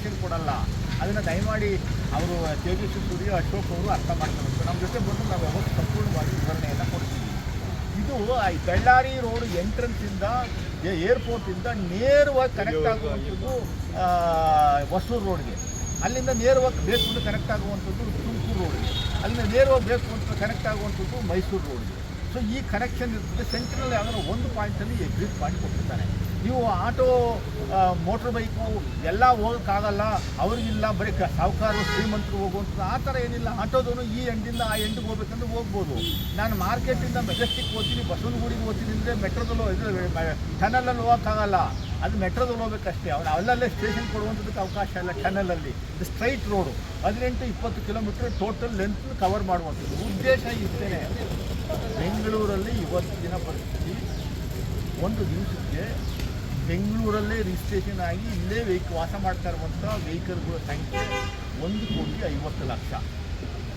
Station ಕೊಡಲ್ಲ. ಅದನ್ನು ದಯಮಾಡಿ ಅವರು ತೇಜಸ್ವಿ ಸೂರ್ಯ ಅಶೋಕ್ ಅವರು ಅರ್ಥ ಮಾಡ್ಕೋಬೇಕು ನಮ್ಮ ಜೊತೆ ಬಂದು ನಾವು ಯಾವತ್ತು ಸಂಪೂರ್ಣವಾಗಿ ವಿವರಣೆಯನ್ನು ಕೊಡ್ತೀವಿ. ಇದು ಬೆಳ್ಳಾರಿ ರೋಡ್ ಎಂಟ್ರೆನ್ಸಿಂದ ಏರ್ಪೋರ್ಟಿಂದ ನೇರವಾಗಿ ಕನೆಕ್ಟ್ ಆಗುವಂಥದ್ದು ಹೊಸೂರು ರೋಡ್ಗೆ ಅಲ್ಲಿಂದ ನೇರವಾಗಿ ಬೇಸ್ಕೊಂಡು ಕನೆಕ್ಟ್ ಆಗುವಂಥದ್ದು ತುಮಕೂರು ರೋಡ್ಗೆ ಅಲ್ಲಿಂದ ನೇರವಾಗಿ ಬೇಸ್ಕೊಂಡು ಕನೆಕ್ಟ್ ಆಗುವಂಥದ್ದು ಮೈಸೂರು ರೋಡ್ಗೆ ಸೊ ಈ ಕನೆಕ್ಷನ್ ಇರ್ತದೆ ಸೆಂಟ್ರಲ್ ಯಾವ್ದಾದ್ರು ಒಂದು ಪಾಯಿಂಟಲ್ಲಿ ಎಕ್ಸಿಟ್ ಪಾಯಿಂಟ್ ಕೊಟ್ಟಿರ್ತಾನೆ. ನೀವು ಆಟೋ ಮೋಟ್ರ್ ಬೈಕು ಎಲ್ಲ ಹೋಗೋಕ್ಕಾಗಲ್ಲ, ಅವ್ರಿಗಿಲ್ಲ, ಬರೀ ಸಾಹುಕಾರರು ಶ್ರೀಮಂತರು ಹೋಗುವಂಥದ್ದು, ಆ ಥರ ಏನಿಲ್ಲ. ಆಟೋದವನು ಈ ಎಂಡಿಂದ ಆ ಎಂಡಿಗೆ ಹೋಗ್ಬೇಕಂದ್ರೆ ಹೋಗ್ಬೋದು. ನಾನು ಮಾರ್ಕೆಟಿಂದ ಮೆಜೆಸ್ಟಿಕ್ ಹೋಗ್ತೀನಿ, ಬಸವನಗುಡಿಗೆ ಹೋಗ್ತೀನಿ ಅಂದರೆ ಮೆಟ್ರೋದಲ್ಲಿ ಇದು ಟನಲಲ್ಲಿ ಹೋಗೋಕ್ಕಾಗಲ್ಲ. ಅದು ಮೆಟ್ರೋದಲ್ಲಿ ಹೋಗ್ಬೇಕಷ್ಟೇ. ಅವ್ನು ಅಲ್ಲಲ್ಲೇ ಸ್ಟೇಷನ್ ಕೊಡುವಂಥದ್ದಕ್ಕೆ ಅವಕಾಶ ಇಲ್ಲ ಟನಲಲ್ಲಿ ಇದು ಸ್ಟ್ರೈಟ್ ರೋಡು ಹದಿನೆಂಟು ಇಪ್ಪತ್ತು ಕಿಲೋಮೀಟ್ರ್ ಟೋಟಲ್ ಲೆಂತ್ ಕವರ್ ಮಾಡುವಂಥದ್ದು. ಉದ್ದೇಶ ಇಷ್ಟೇ ಬೆಂಗಳೂರಲ್ಲಿ ಇವತ್ತಿನ ಪರಿಸ್ಥಿತಿ ಒಂದು ದಿವಸಕ್ಕೆ ಬೆಂಗಳೂರಲ್ಲೇ ರಿಜಿಸ್ಟ್ರೇಷನ್ ಆಗಿ ಇಲ್ಲೇ ವೆಹಿಕ್ ವಾಸ ಮಾಡ್ತಾ ಇರುವಂಥ ವೆಹಿಕಲ್ಗಳ ಸಂಖ್ಯೆ ಒಂದು ಕೋಟಿ ಐವತ್ತು ಲಕ್ಷ.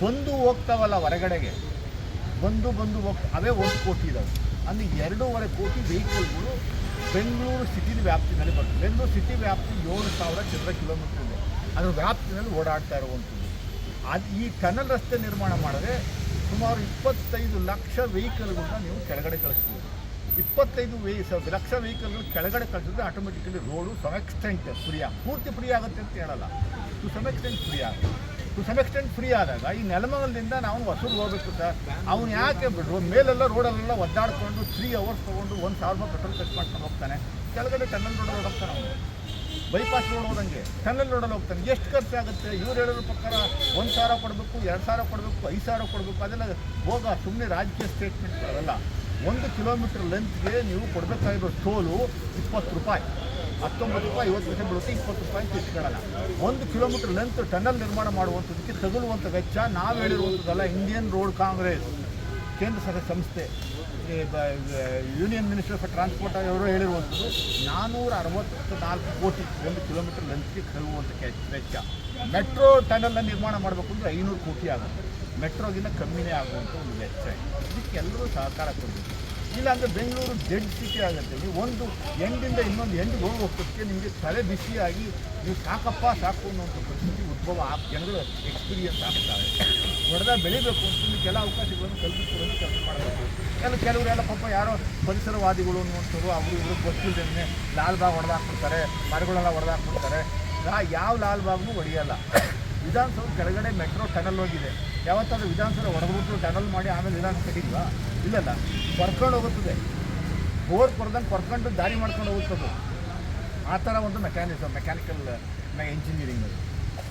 ಬಂದು ಹೋಗ್ತಾವಲ್ಲ ಹೊರಗಡೆಗೆ, ಬಂದು ಬಂದು ಹೋಗ್ತಾ ಅವೇ ಒಂದು ಕೋಟಿ ಇದಾವೆ. ಅಂದರೆ ಎರಡೂವರೆ ಕೋಟಿ ವೆಹಿಕಲ್ಗಳು ಬೆಂಗಳೂರು ಸಿಟಿನ ವ್ಯಾಪ್ತಿನಲ್ಲಿ ಬರ್ತದೆ ಬೆಂಗಳೂರು ಸಿಟಿ ವ್ಯಾಪ್ತಿ ಏಳು ಸಾವಿರ ಚದರ ಕಿಲೋಮೀಟರ್ ಇದೆ. ಅದರ ವ್ಯಾಪ್ತಿನಲ್ಲಿ ಓಡಾಡ್ತಾ ಇರುವಂಥದ್ದು. ಅದು ಈ ಟನಲ್ ರಸ್ತೆ ನಿರ್ಮಾಣ ಮಾಡಿದ್ರೆ ಸುಮಾರು ಇಪ್ಪತ್ತೈದು ಲಕ್ಷ ವೆಹಿಕಲ್ಗಳನ್ನ ನೀವು ಕೆಳಗಡೆ ಕಳಿಸ್ಬೋದು ಇಪ್ಪತ್ತೈದು ವೆಹಿ ಲಕ್ಷ ವೆಹಿಕಲ್ಗಳು ಕೆಳಗಡೆ ಕಳಿಸಿದ್ರೆ automatically road some extent free ಆಗ, ಪೂರ್ತಿ ಫ್ರೀ ಆಗುತ್ತೆ ಅಂತ ಹೇಳಲ್ಲ. ಟು ಸಮ್ ಎಕ್ಸ್ಟೆಂಟ್ ಫ್ರೀ ಆಗುತ್ತೆ ಟು ಸಮ್ ಎಕ್ಸ್ಟೆಂಟ್ ಫ್ರೀ ಆದಾಗ ಈ ನೆಲಮಂಗಲದಿಂದ ನಾವು ಹೊಸೂರು ಹೋಗಬೇಕು ಸರ್. ಅವ್ನು ಯಾಕೆ ಮೇಲೆಲ್ಲ ರೋಡಲ್ಲೆಲ್ಲ ಒದ್ದಾಡ್ಕೊಂಡು ತ್ರೀ ಅವರ್ಸ್ ತೊಗೊಂಡು ಒಂದು ಸಾವಿರ ರೂಪಾಯಿ ಪೆಟ್ರೋಲ್ ಖರ್ಚು ಮಾಡ್ಕೊಂಡು ಹೋಗ್ತಾನೆ. ಕೆಳಗಡೆ ಟನ್ನಲ್ ರೋಡ್ ಹೋಗ್ತಾನೆ ಅವನು. ಬೈಪಾಸ್ ರೋಡ್ ಹೋದಂಗೆ. ಟನಲ್ ರೋಡಲ್ಲಿ ಹೋಗ್ತಾನೆ. ಎಷ್ಟು ಖರ್ಚಾಗುತ್ತೆ ಇವ್ರು ಹೇಳೋದ್ರ ಪ್ರಕಾರ ಒಂದು ಸಾವಿರ ಕೊಡಬೇಕು, ಎರಡು ಸಾವಿರ ಕೊಡಬೇಕು, ಐದು ಸಾವಿರ ಕೊಡಬೇಕು, ಅದೆಲ್ಲ ಹೋಗ ಸುಮ್ಮನೆ ರಾಜಕೀಯ ಸ್ಟೇಟ್ಮೆಂಟ್ ಅವೆಲ್ಲ. ಒಂದು ಕಿಲೋಮೀಟರ್ ಲೆಂತ್ಗೆ ನೀವು ಕೊಡಬೇಕಾಗಿರೋ ಟೋಲು ಇಪ್ಪತ್ತು ರೂಪಾಯಿ. ಹತ್ತೊಂಬತ್ತು ರೂಪಾಯಿ ಐವತ್ತು ಪೈಸೆ ಬೀಳುತ್ತೆ, ಇಪ್ಪತ್ತು ರೂಪಾಯಿ ಇಟ್ಕೊಳ್ಳಲ್ಲ. ಒಂದು ಕಿಲೋಮೀಟರ್ ಲೆಂತ್ ಟನಲ್ ನಿರ್ಮಾಣ ಮಾಡುವಂಥದ್ದಕ್ಕೆ ತಗುಲುವಂಥ ವೆಚ್ಚ ನಾವು ಹೇಳಿರುವಂಥದ್ದಲ್ಲ ಇಂಡಿಯನ್ ರೋಡ್ ಕಾಂಗ್ರೆಸ್ ಕೇಂದ್ರ ಸರ್ಕಾರ ಸಂಸ್ಥೆ ಯೂನಿಯನ್ ಮಿನಿಸ್ಟರ್ ಫಾರ್ ಟ್ರಾನ್ಸ್ಪೋರ್ಟ್ ಅವರು ಹೇಳಿರುವಂಥದ್ದು ನಾನ್ನೂರ ಅರವತ್ತು ನಾಲ್ಕು ಕೋಟಿ ಒಂದು ಕಿಲೋಮೀಟರ್ ಲೆಂತ್ಗೆ ಕಳುವಂಥ ವೆಚ್ಚ ಮೆಟ್ರೋ ಟನಲ್ನ ನಿರ್ಮಾಣ ಮಾಡಬೇಕು ಅಂದರೆ ಐನೂರು ಕೋಟಿ ಆಗುತ್ತೆ. ಮೆಟ್ರೋಗಿಂತ ಕಮ್ಮಿನೇ ಆಗುವಂಥ ಒಂದು ವೆಚ್ಚ. ಇದಕ್ಕೆಲ್ಲರೂ ಸಹಕಾರ ಕೊಡಬೇಕು. ಇಲ್ಲಾಂದರೆ ಬೆಂಗಳೂರು ಡೆಡ್ ಸಿಟಿ ಆಗುತ್ತೆ. ನೀವು ಒಂದು ಎಂಡಿಂದ ಇನ್ನೊಂದು ಎಂಡಿಗೆ ಹೋಗಿ ನಿಮಗೆ ತಲೆ ಬಿಸಿಯಾಗಿ ನೀವು ಸಾಕಪ್ಪ, ಸಾಕು ಅನ್ನೋಂಥ ಪರಿಸ್ಥಿತಿ ಉದ್ಭವ ಆ ಜನರು ಎಕ್ಸ್ಪೀರಿಯನ್ಸ್ ಆಗ್ತಾರೆ. ಹೊಡೆದ ಬೆಳಿಬೇಕು ಅಂತ ಕೆಲ ಅವಕಾಶಗಳನ್ನು ಕಲ್ಪಿಸ್ಕೊಳ್ಳೋದು ಕೆಲಸ ಮಾಡಬೇಕು. ಕೆಲವು ಕೆಲವರೆಲ್ಲ ಪಾಪ ಯಾರೋ ಪರಿಸರವಾದಿಗಳು ಅನ್ನುವಂಥವ್ರು, ಅವರು ಇವರು ಗೊತ್ತಿಲ್ಲದೇ ಲಾಲ್ಬಾಗ್ ಹೊಡೆದಾಕ್ಬಿಡ್ತಾರೆ, ಮರಗಳೆಲ್ಲ ಹೊಡೆದಾಕ್ಬಿಡ್ತಾರೆ. ಯಾವ ಲಾಲ್ಬಾಗ್ನೂ ಹೊಡೆಯಲ್ಲ. ವಿಧಾನಸೌಧ ಕೆಳಗಡೆ ಮೆಟ್ರೋ ಟನಲ್ ಹೋಗಿದೆ. ಯಾವತ್ತಾದ್ರೂ ವಿಧಾನಸೌಧ ಹೊಡೆದ್ಬಿಟ್ಟು ಟನಲ್ ಮಾಡಿ ಆಮೇಲೆ ವಿಧಾನ ತೆಗಿಲ್ವಾ ಇಲ್ಲಲ್ಲ ಕೊರ್ಕೊಂಡು ಹೋಗುತ್ತದೆ. ಬೋರ್ ಕೊಡ್ದಂಗೆ ಕೊರ್ಕೊಂಡು ದಾರಿ ಮಾಡ್ಕೊಂಡು ಹೋಗುತ್ತದೆ. ಆ ಥರ ಒಂದು ಮೆಕ್ಯಾನಿಸಮ್ ಮೆಕ್ಯಾನಿಕಲ್ ಇಂಜಿನಿಯರಿಂಗ್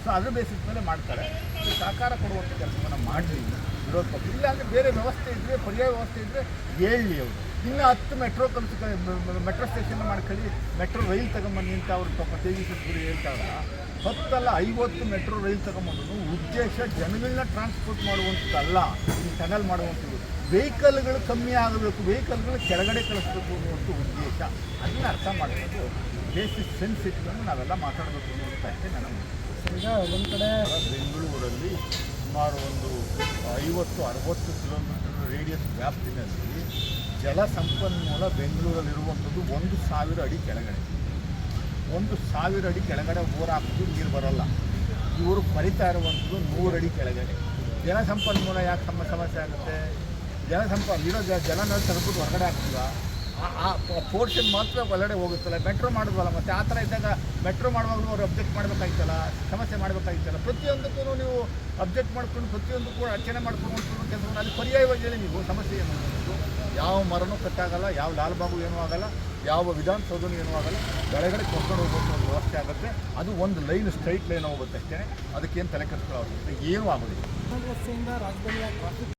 ಸೊ ಅದ್ರ ಬೇಸಿಸ್ ಮೇಲೆ ಮಾಡ್ತಾರೆ. ಸಹಕಾರ ಕೊಡುವಂಥ ಕೆಲಸವನ್ನು ಮಾಡಲಿ ವಿರೋಧ ಪಕ್ಷ. ಇಲ್ಲ ಅಂದರೆ ಬೇರೆ ವ್ಯವಸ್ಥೆ ಇದ್ದರೆ ಪರ್ಯಾಯ ವ್ಯವಸ್ಥೆ ಇದ್ದರೆ ಹೇಳಲಿ ಅವರು. ಇನ್ನು ಹತ್ತು ಮೆಟ್ರೋ ಕಲ್ಸ್ ಮೆಟ್ರೋ ಸ್ಟೇಷನ್ ಮಾಡ್ಕೊಳ್ಳಿ. ಮೆಟ್ರೋ ರೈಲ್ ತಗೊಂಬನ್ನಿ ಅಂತ ಅವರು ಪಾಪ ತೇಜಸ್ವಿ ಹೇಳ್ತಾರಲ್ಲ ಹತ್ತಲ್ಲ ಐವತ್ತು ಮೆಟ್ರೋ ರೈಲ್ ತಗೊಂಬಂದ್ರು ಉದ್ದೇಶ ಜನಗಳನ್ನ ಟ್ರಾನ್ಸ್ಪೋರ್ಟ್ ಮಾಡುವಂಥದ್ದಲ್ಲ ಈ ಟನಲ್ ಮಾಡುವಂಥದ್ದು ವೆಹಿಕಲ್ಗಳು ಕಮ್ಮಿ ಆಗಬೇಕು. ವೆಹಿಕಲ್ಗಳು ಕೆಳಗಡೆ ಕಳಿಸ್ಬೇಕು ಅನ್ನುವಂಥ ಉದ್ದೇಶ. ಅದನ್ನ ಅರ್ಥ ಮಾಡಬೇಕು ಬೇಸಿಕ್ ಸೆನ್ಸಿಟಿವನ್ನು ನಾವೆಲ್ಲ ಮಾತಾಡಬೇಕು ಅನ್ನೋದು ಅಷ್ಟೇ ಉದ್ದೇಶ. ಈಗ ಒಂದು ಕಡೆ ಬೆಂಗಳೂರಲ್ಲಿ ಸುಮಾರು ಒಂದು ಐವತ್ತು, ಅರವತ್ತು ಕಿಲೋಮೀಟರ್ ರೇಡಿಯಸ್ ವ್ಯಾಪ್ತಿನಲ್ಲಿ ಜಲ ಸಂಪನ್ಮೂಲ ಬೆಂಗಳೂರಲ್ಲಿರುವಂಥದ್ದು ಒಂದು ಸಾವಿರ ಅಡಿ ಕೆಳಗಡೆ. ಒಂದು ಸಾವಿರ ಅಡಿ ಕೆಳಗಡೆ ಬೋರ್ ಹಾಕಿದ್ರು ನೀರು ಬರೋಲ್ಲ. ಇವರು ಪರಿತಾ ಇರುವಂಥದ್ದು ನೂರು ಅಡಿ ಕೆಳಗಡೆ. ಜಲ ಸಂಪನ್ಮೂಲ ಯಾಕೆ ತಮ್ಮ ಸಮಸ್ಯೆ ಆಗುತ್ತೆ? ಜಲ ಸಂಪ ಇರೋ ಜಲನ ತೆಗೆದ್ಬಿಟ್ಟು ಹೊರಗಡೆ ಹಾಕ್ತೀವಾ ಆ- ಪೋರ್ಷನ್ ಮಾತ್ರ ಒಳಗಡೆ ಹೋಗುತ್ತಲ್ಲ. ಮೆಟ್ರೋ ಮಾಡಿದ್ವಲ್ಲ ಮತ್ತೆ ಆ ಥರ ಇದ್ದಾಗ ಮೆಟ್ರೋ ಮಾಡುವಾಗಲೂ ಅವ್ರು ಅಬ್ಜೆಕ್ಟ್ ಮಾಡಬೇಕಾಗಿತ್ತಲ್ಲ ಸಮಸ್ಯೆ ಮಾಡಬೇಕಾಗಿತ್ತಲ್ಲ ಪ್ರತಿಯೊಂದಕ್ಕೂ ನೀವು ಅಬ್ಜೆಕ್ಟ್ ಮಾಡ್ಕೊಂಡು ಪ್ರತಿಯೊಂದಕ್ಕೂ ಅರ್ಚನೆ ಮಾಡ್ಕೊಂಡು ಕೆಲಸವನ್ನು ಅಲ್ಲಿ ಪರ್ಯಾಯವಾಗಿ ನೀವು ಸಮಸ್ಯೆ ಏನು. ಯಾವ ಮರನೂ ಕಟ್ಟಾಗಲ್ಲ, ಯಾವ ಲಾಲ್ಬಾಗು ಏನೂ ಆಗಲ್ಲ, ಯಾವ ವಿಧಾನಸೌಧನೂ ಏನೂ ಆಗಲ್ಲ. ಬೆಳಗಡೆ ಕರ್ಕೊಂಡು ಹೋಗುವಂಥ ಒಂದು ವ್ಯವಸ್ಥೆ ಆಗುತ್ತೆ. ಅದು ಒಂದು ಲೈನ್, ಸ್ಟ್ರೈಟ್ ಲೈನ್ ಹೋಗುತ್ತೆ ಅಷ್ಟೇ. ಅದಕ್ಕೇನು ತಲೆ ಕೆಡಿಸ್ಕೊಳ್ಳೋ ಏನೂ ಆಗೋದಿಲ್ಲ.